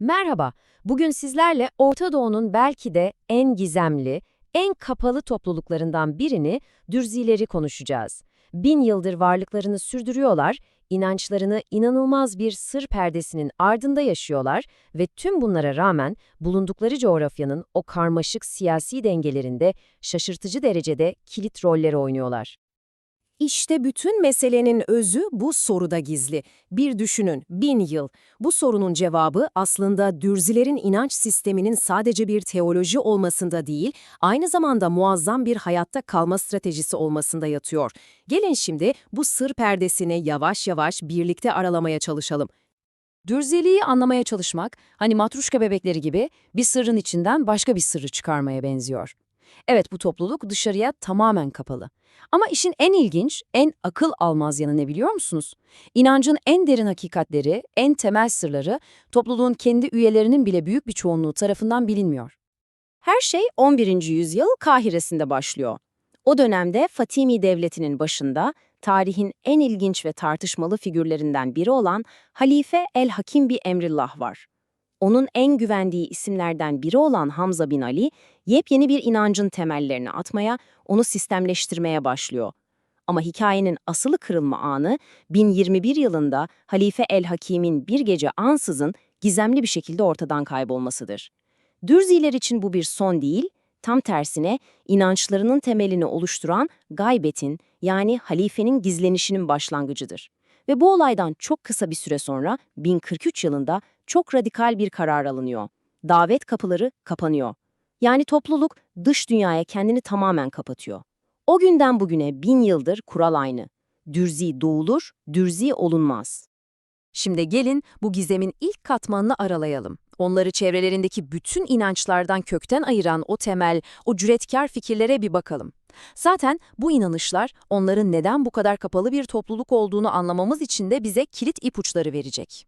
Merhaba, bugün sizlerle Orta Doğu'nun belki de en gizemli, en kapalı topluluklarından birini, Dürzileri konuşacağız. Bin yıldır varlıklarını sürdürüyorlar, inançlarını inanılmaz bir sır perdesinin ardında yaşıyorlar ve tüm bunlara rağmen bulundukları coğrafyanın o karmaşık siyasi dengelerinde şaşırtıcı derecede kilit rolleri oynuyorlar. İşte bütün meselenin özü bu soruda gizli. Bir düşünün, bin yıl. Bu sorunun cevabı aslında dürzilerin inanç sisteminin sadece bir teoloji olmasında değil, aynı zamanda muazzam bir hayatta kalma stratejisi olmasında yatıyor. Gelin şimdi bu sır perdesini yavaş yavaş birlikte aralamaya çalışalım. Dürzeliği anlamaya çalışmak, hani matruşka bebekleri gibi bir sırrın içinden başka bir sırrı çıkarmaya benziyor. Evet bu topluluk dışarıya tamamen kapalı. Ama işin en ilginç, en akıl almaz yanı ne biliyor musunuz? İnancın en derin hakikatleri, en temel sırları topluluğun kendi üyelerinin bile büyük bir çoğunluğu tarafından bilinmiyor. Her şey 11. yüzyıl Kahire'sinde başlıyor. O dönemde Fatimi Devleti'nin başında tarihin en ilginç ve tartışmalı figürlerinden biri olan Halife el-Hakim bir Emrillah var. Onun en güvendiği isimlerden biri olan Hamza bin Ali, yepyeni bir inancın temellerini atmaya, onu sistemleştirmeye başlıyor. Ama hikayenin asılı kırılma anı 1021 yılında Halife el-Hakim'in bir gece ansızın gizemli bir şekilde ortadan kaybolmasıdır. Dürziler için bu bir son değil, tam tersine inançlarının temelini oluşturan gaybetin yani halifenin gizlenişinin başlangıcıdır. Ve bu olaydan çok kısa bir süre sonra 1043 yılında çok radikal bir karar alınıyor. Davet kapıları kapanıyor. Yani topluluk dış dünyaya kendini tamamen kapatıyor. O günden bugüne bin yıldır kural aynı. Dürzi doğulur, dürzi olunmaz. Şimdi gelin bu gizemin ilk katmanını aralayalım. Onları çevrelerindeki bütün inançlardan kökten ayıran o temel, o cüretkar fikirlere bir bakalım. Zaten bu inanışlar onların neden bu kadar kapalı bir topluluk olduğunu anlamamız için de bize kilit ipuçları verecek.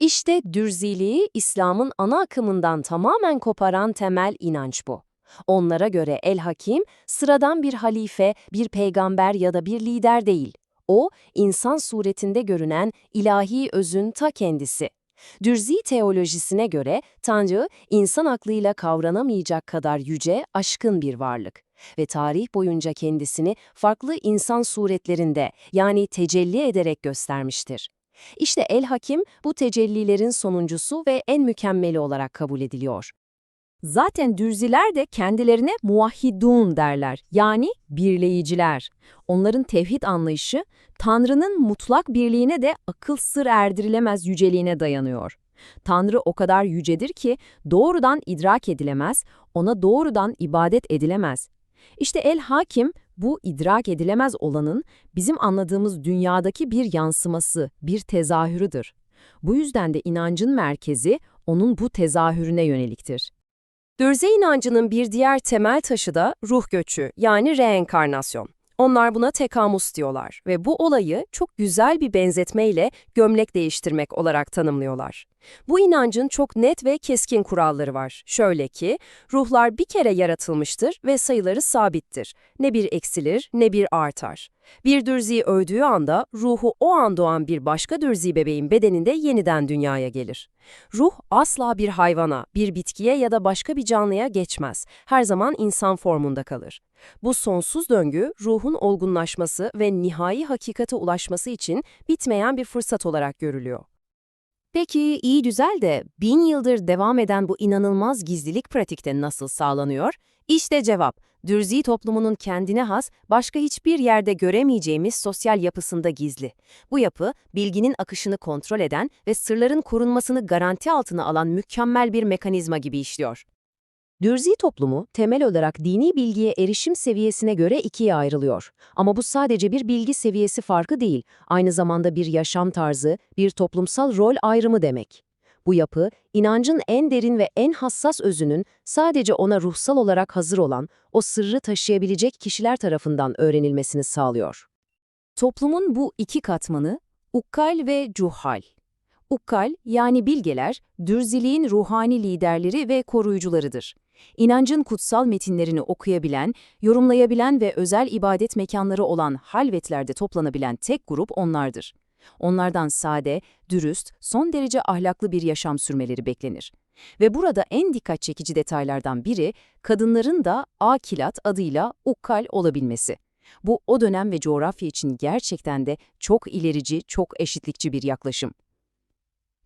İşte dürziliği İslam'ın ana akımından tamamen koparan temel inanç bu. Onlara göre el-Hakim, sıradan bir halife, bir peygamber ya da bir lider değil. O, insan suretinde görünen ilahi özün ta kendisi. Dürzi teolojisine göre Tanrı, insan aklıyla kavranamayacak kadar yüce, aşkın bir varlık ve tarih boyunca kendisini farklı insan suretlerinde yani tecelli ederek göstermiştir. İşte El-Hakim bu tecellilerin sonuncusu ve en mükemmeli olarak kabul ediliyor. Zaten dürziler de kendilerine muvahhidun derler, yani birleyiciler. Onların tevhid anlayışı, Tanrı'nın mutlak birliğine de akıl sır erdirilemez yüceliğine dayanıyor. Tanrı o kadar yücedir ki doğrudan idrak edilemez, ona doğrudan ibadet edilemez. İşte el-hakim bu idrak edilemez olanın bizim anladığımız dünyadaki bir yansıması, bir tezahürüdür. Bu yüzden de inancın merkezi onun bu tezahürüne yöneliktir. Dürze inancının bir diğer temel taşı da ruh göçü yani reenkarnasyon. Onlar buna tekamus diyorlar ve bu olayı çok güzel bir benzetmeyle gömlek değiştirmek olarak tanımlıyorlar. Bu inancın çok net ve keskin kuralları var. Şöyle ki, ruhlar bir kere yaratılmıştır ve sayıları sabittir. Ne bir eksilir ne bir artar. Bir dürziyi öldüğü anda ruhu o an doğan bir başka dürzi bebeğin bedeninde yeniden dünyaya gelir. Ruh asla bir hayvana, bir bitkiye ya da başka bir canlıya geçmez. Her zaman insan formunda kalır. Bu sonsuz döngü ruhun olgunlaşması ve nihai hakikate ulaşması için bitmeyen bir fırsat olarak görülüyor. Peki iyi güzel de bin yıldır devam eden bu inanılmaz gizlilik pratikte nasıl sağlanıyor? İşte cevap, Dürzi toplumunun kendine has, başka hiçbir yerde göremeyeceğimiz sosyal yapısında gizli. Bu yapı, bilginin akışını kontrol eden ve sırların korunmasını garanti altına alan mükemmel bir mekanizma gibi işliyor. Dürzi toplumu temel olarak dini bilgiye erişim seviyesine göre ikiye ayrılıyor. Ama bu sadece bir bilgi seviyesi farkı değil, aynı zamanda bir yaşam tarzı, bir toplumsal rol ayrımı demek. Bu yapı, inancın en derin ve en hassas özünün sadece ona ruhsal olarak hazır olan, o sırrı taşıyabilecek kişiler tarafından öğrenilmesini sağlıyor. Toplumun bu iki katmanı, ukkal ve cuhal. Ukkal, yani bilgeler, dürziliğin ruhani liderleri ve koruyucularıdır. İnancın kutsal metinlerini okuyabilen, yorumlayabilen ve özel ibadet mekanları olan halvetlerde toplanabilen tek grup onlardır. Onlardan sade, dürüst, son derece ahlaklı bir yaşam sürmeleri beklenir. Ve burada en dikkat çekici detaylardan biri, kadınların da akilat adıyla ukkal olabilmesi. Bu o dönem ve coğrafya için gerçekten de çok ilerici, çok eşitlikçi bir yaklaşım.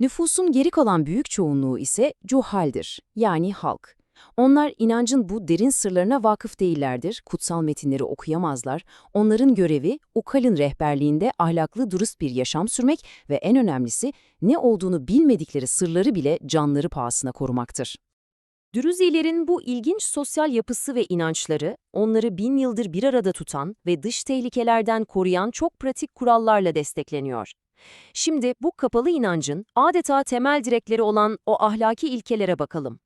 Nüfusun geri kalan büyük çoğunluğu ise cuhaldir, yani halk. Onlar inancın bu derin sırlarına vakıf değillerdir, kutsal metinleri okuyamazlar. Onların görevi, ukalın rehberliğinde ahlaklı dürüst bir yaşam sürmek ve en önemlisi ne olduğunu bilmedikleri sırları bile canları pahasına korumaktır. Dürüzilerin bu ilginç sosyal yapısı ve inançları, onları bin yıldır bir arada tutan ve dış tehlikelerden koruyan çok pratik kurallarla destekleniyor. Şimdi bu kapalı inancın adeta temel direkleri olan o ahlaki ilkelere bakalım.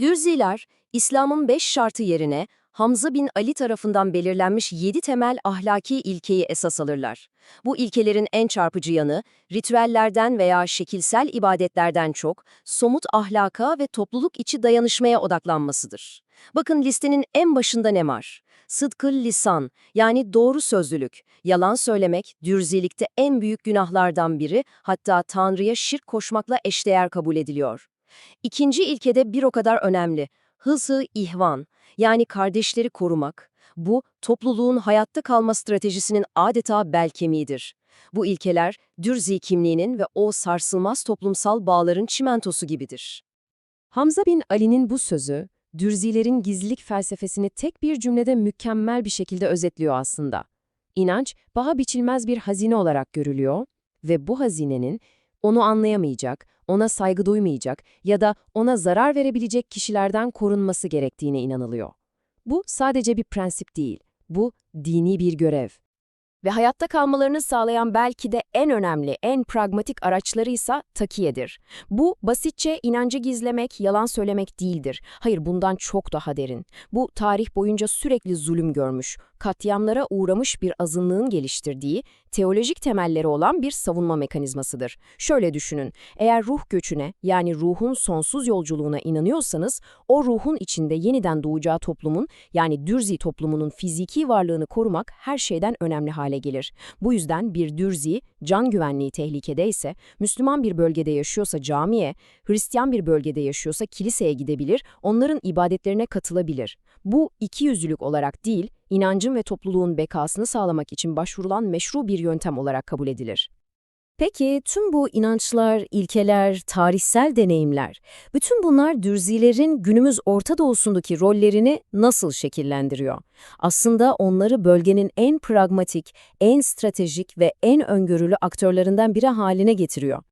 Dürziler, İslam'ın beş şartı yerine Hamza bin Ali tarafından belirlenmiş yedi temel ahlaki ilkeyi esas alırlar. Bu ilkelerin en çarpıcı yanı, ritüellerden veya şekilsel ibadetlerden çok, somut ahlaka ve topluluk içi dayanışmaya odaklanmasıdır. Bakın listenin en başında ne var? Sıdkıl lisan, yani doğru sözlülük, yalan söylemek, dürzilikte en büyük günahlardan biri, hatta Tanrı'ya şirk koşmakla eşdeğer kabul ediliyor. İkinci ilkede bir o kadar önemli. Hızı ihvan, yani kardeşleri korumak. Bu, topluluğun hayatta kalma stratejisinin adeta bel kemiğidir. Bu ilkeler, Dürzi kimliğinin ve o sarsılmaz toplumsal bağların çimentosu gibidir. Hamza bin Ali'nin bu sözü, Dürzilerin gizlilik felsefesini tek bir cümlede mükemmel bir şekilde özetliyor aslında. İnanç, paha biçilmez bir hazine olarak görülüyor ve bu hazinenin onu anlayamayacak, ona saygı duymayacak ya da ona zarar verebilecek kişilerden korunması gerektiğine inanılıyor. Bu sadece bir prensip değil, bu dini bir görev. Ve hayatta kalmalarını sağlayan belki de en önemli, en pragmatik araçları ise takiyedir. Bu basitçe inancı gizlemek, yalan söylemek değildir. Hayır bundan çok daha derin. Bu tarih boyunca sürekli zulüm görmüş, katliamlara uğramış bir azınlığın geliştirdiği, teolojik temelleri olan bir savunma mekanizmasıdır. Şöyle düşünün, eğer ruh göçüne yani ruhun sonsuz yolculuğuna inanıyorsanız, o ruhun içinde yeniden doğacağı toplumun yani Dürzi toplumunun fiziki varlığını korumak her şeyden önemli hale gelir. Bu yüzden bir Dürzi, can güvenliği tehlikedeyse, Müslüman bir bölgede yaşıyorsa camiye, Hristiyan bir bölgede yaşıyorsa kiliseye gidebilir, onların ibadetlerine katılabilir. Bu iki yüzlülük olarak değil, inancın ve topluluğun bekasını sağlamak için başvurulan meşru bir yöntem olarak kabul edilir. Peki tüm bu inançlar, ilkeler, tarihsel deneyimler, bütün bunlar dürzilerin günümüz Orta Doğu'sundaki rollerini nasıl şekillendiriyor? Aslında onları bölgenin en pragmatik, en stratejik ve en öngörülü aktörlerinden biri haline getiriyor.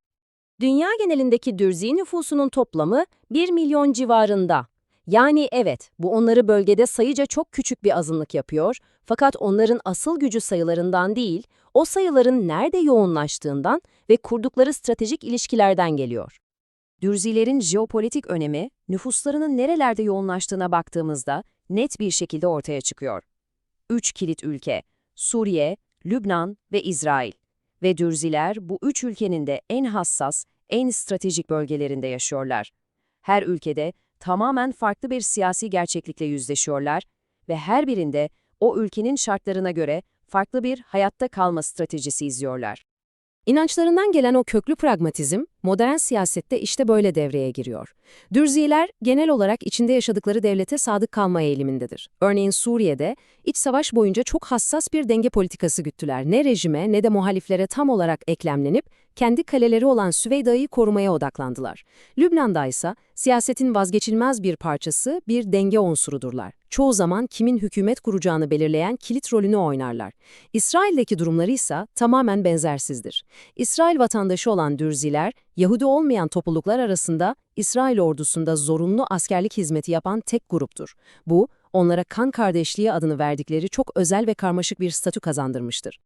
Dünya genelindeki dürzi nüfusunun toplamı 1 milyon civarında. Yani evet, bu onları bölgede sayıca çok küçük bir azınlık yapıyor, fakat onların asıl gücü sayılarından değil, o sayıların nerede yoğunlaştığından ve kurdukları stratejik ilişkilerden geliyor. Dürzilerin jeopolitik önemi, nüfuslarının nerelerde yoğunlaştığına baktığımızda net bir şekilde ortaya çıkıyor. Üç kilit ülke, Suriye, Lübnan ve İsrail. Ve Dürziler bu üç ülkenin de en hassas, en stratejik bölgelerinde yaşıyorlar. Her ülkede tamamen farklı bir siyasi gerçeklikle yüzleşiyorlar ve her birinde o ülkenin şartlarına göre farklı bir hayatta kalma stratejisi izliyorlar. İnançlarından gelen o köklü pragmatizm, modern siyasette işte böyle devreye giriyor. Dürziler genel olarak içinde yaşadıkları devlete sadık kalma eğilimindedir. Örneğin Suriye'de iç savaş boyunca çok hassas bir denge politikası güttüler. Ne rejime ne de muhaliflere tam olarak eklemlenip kendi kaleleri olan Süveyda'yı korumaya odaklandılar. Lübnan'da ise siyasetin vazgeçilmez bir parçası bir denge unsurudurlar. Çoğu zaman kimin hükümet kuracağını belirleyen kilit rolünü oynarlar. İsrail'deki durumları ise tamamen benzersizdir. İsrail vatandaşı olan Dürziler, Yahudi olmayan topluluklar arasında İsrail ordusunda zorunlu askerlik hizmeti yapan tek gruptur. Bu, onlara kan kardeşliği adını verdikleri çok özel ve karmaşık bir statü kazandırmıştır.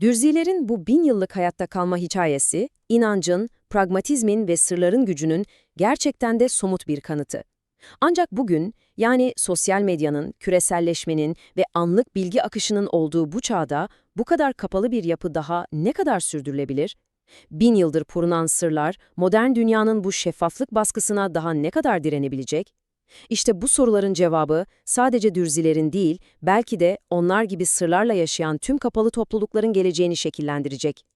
Dürzilerin bu bin yıllık hayatta kalma hikayesi, inancın, pragmatizmin ve sırların gücünün gerçekten de somut bir kanıtı. Ancak bugün, yani sosyal medyanın, küreselleşmenin ve anlık bilgi akışının olduğu bu çağda, bu kadar kapalı bir yapı daha ne kadar sürdürülebilir? Bin yıldır korunan sırlar, modern dünyanın bu şeffaflık baskısına daha ne kadar direnebilecek? İşte bu soruların cevabı sadece dürzilerin değil, belki de onlar gibi sırlarla yaşayan tüm kapalı toplulukların geleceğini şekillendirecek.